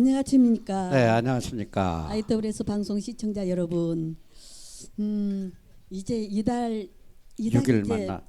안녕하십니까. 네, 안녕하십니까. IWS 방송 시청자 여러분. 음, 이제 이달 이달 6일 만나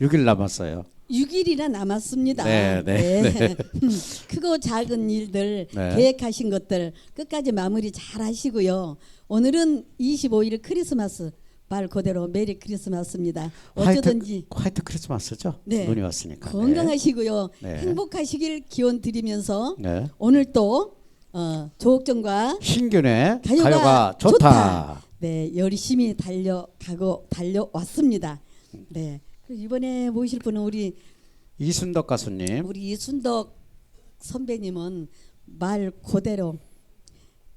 6일 남았어요. 6일이나 남았습니다. 네, 네, 음, 크고 작은 일들 네. 계획하신 것들 끝까지 마무리 잘 하시고요. 오늘은 25일 크리스마스 말 그대로 메리 크리스마스입니다. 어쩌든지 화이트, 화이트 크리스마스죠? 네. 눈이 왔으니까. 건강하시고요. 네. 행복하시길 기원 드리면서 네. 네. 오늘 또 어, 조옥정과 신균의 가요가, 가요가, 좋다. 네, 열심히 달려가고 달려왔습니다. 네. 그리고 이번에 모실 분은 우리 이순덕 가수님. 우리 이순덕 선배님은 말 그대로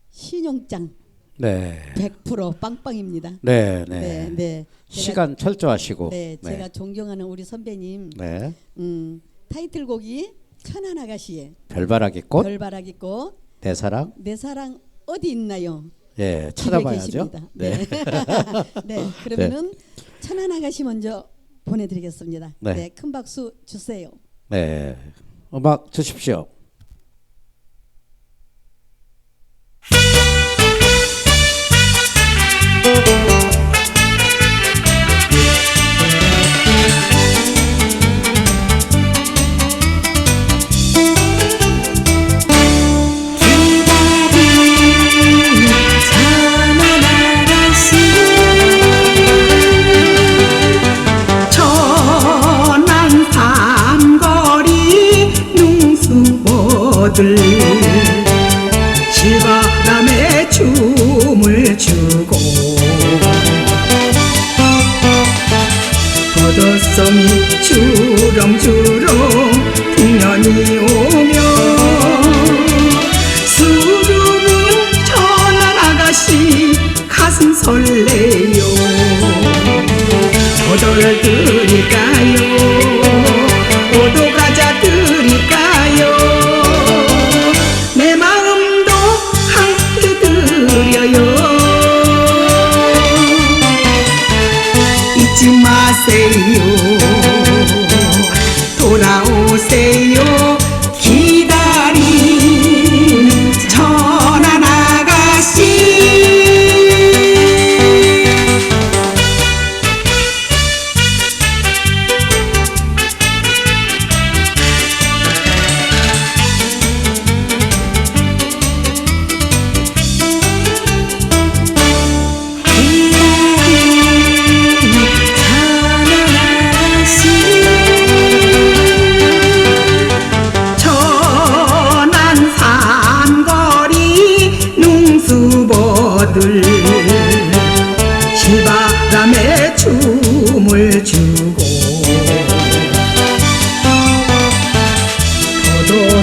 신용장 네. 100% 빵빵입니다. 네, 네. 네, 네. 시간 철저하시고. 네, 제가 존경하는 우리 선배님 네. 음, 타이틀곡이 천안 아가씨의 별바라기 꽃, 별바라기 꽃, 내 사랑. 내 사랑 어디 있나요? 예, 찾아봐야죠. 네. 네. 네. 그러면은 천안 아가씨 먼저 보내드리겠습니다. 네. 네. 큰 박수 주세요. 네. 음악 주십시오. 들 가슴 설레요. 드릴까요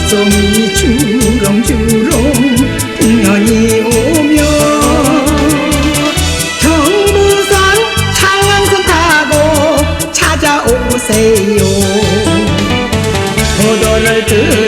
포도송이 주렁주렁 풍년이 오며 경부선 창안선 타고 찾아오세요. 포도를 드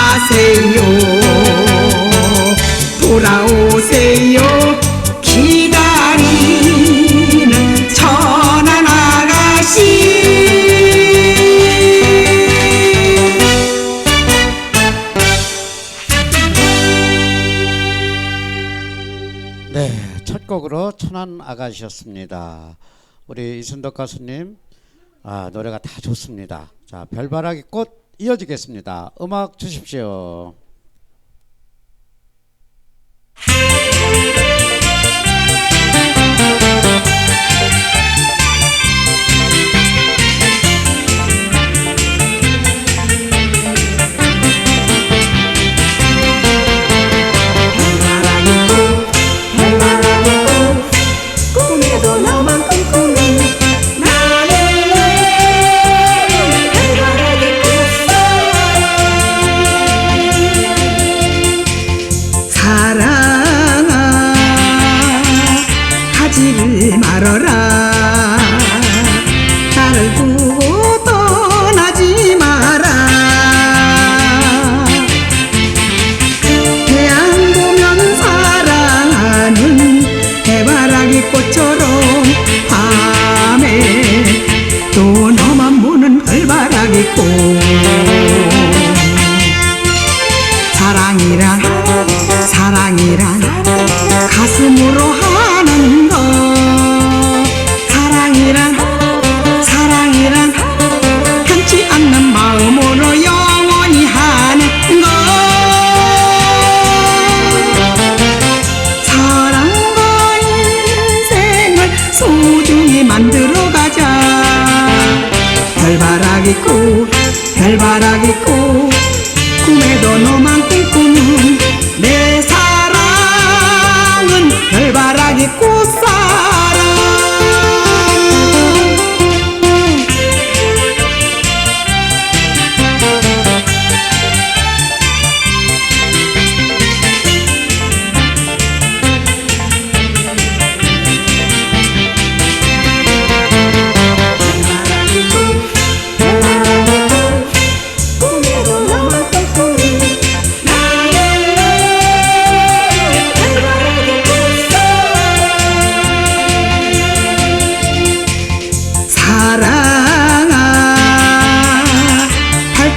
마세요 돌아오세요 네, 첫 곡으로 천안 아가씨였습니다. 우리 이순덕 가수님, 아, 노래가 다 좋습니다. 자, 별바라기 꽃 이어지겠습니다. 음악 주십시오. 말어라. 나를 두고 떠나지 마라. 태양 보면 사랑하는 해바라기 꽃처럼 밤에 또 너만 보는 해바라기 꽃. 사랑이란 사랑이란 가슴으로 있고 별바라기 있고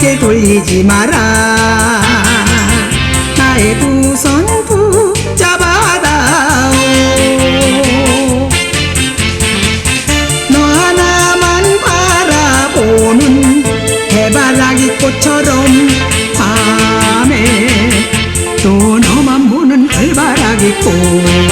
밝게 돌리지 마라. 나의 두손 붙잡아다오. 너 하나만 바라보는 해바라기 꽃처럼 밤에 또 너만 보는 별바라기 꽃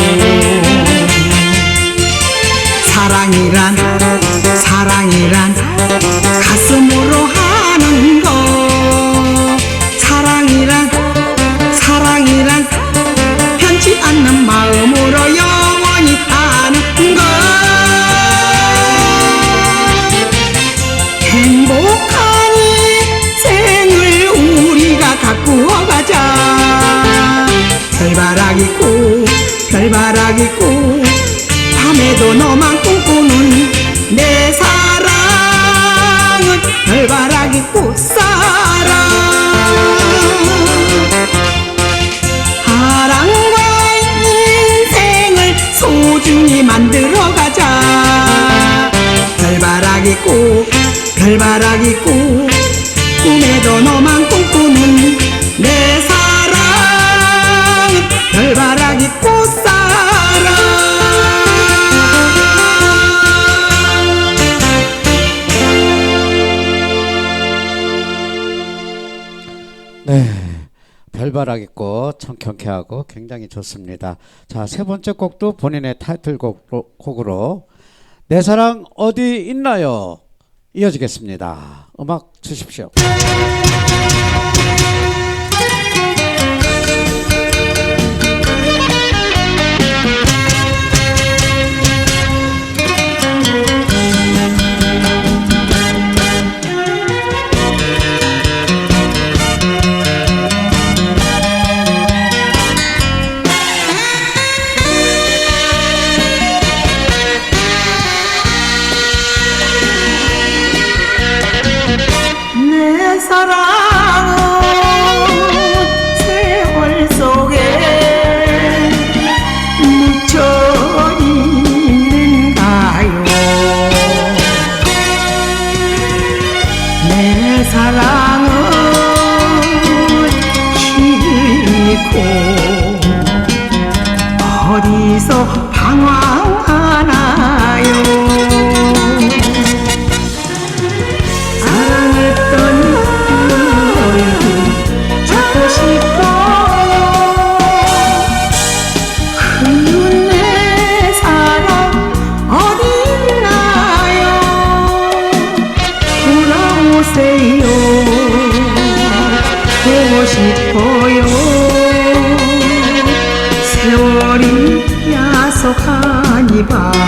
소중히 만들어 가자. 별바라기 꽃 별바라기 꽃 꿈에도 너만 꿈 꽃참 경쾌하고 굉장히 좋습니다. 자, 세 번째 곡도 본인의 타이틀곡으로 곡으로 내 사랑 어디 있나요? 이어지겠습니다. 음악 주십시오. 야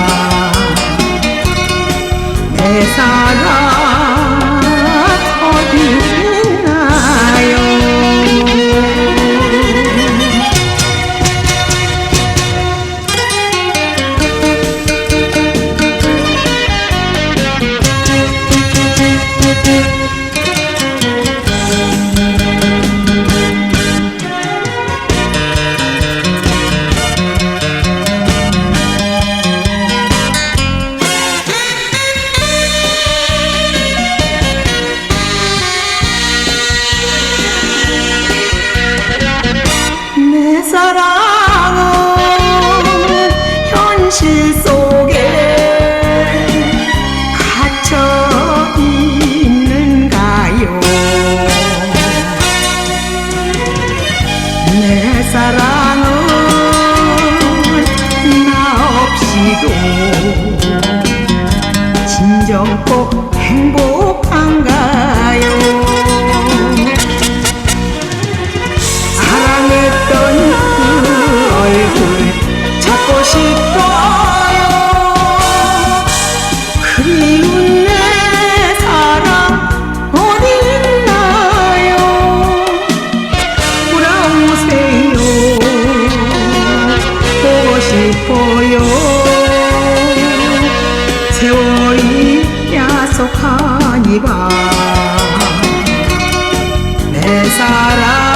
기도. 진정 꼭 행복 है सारा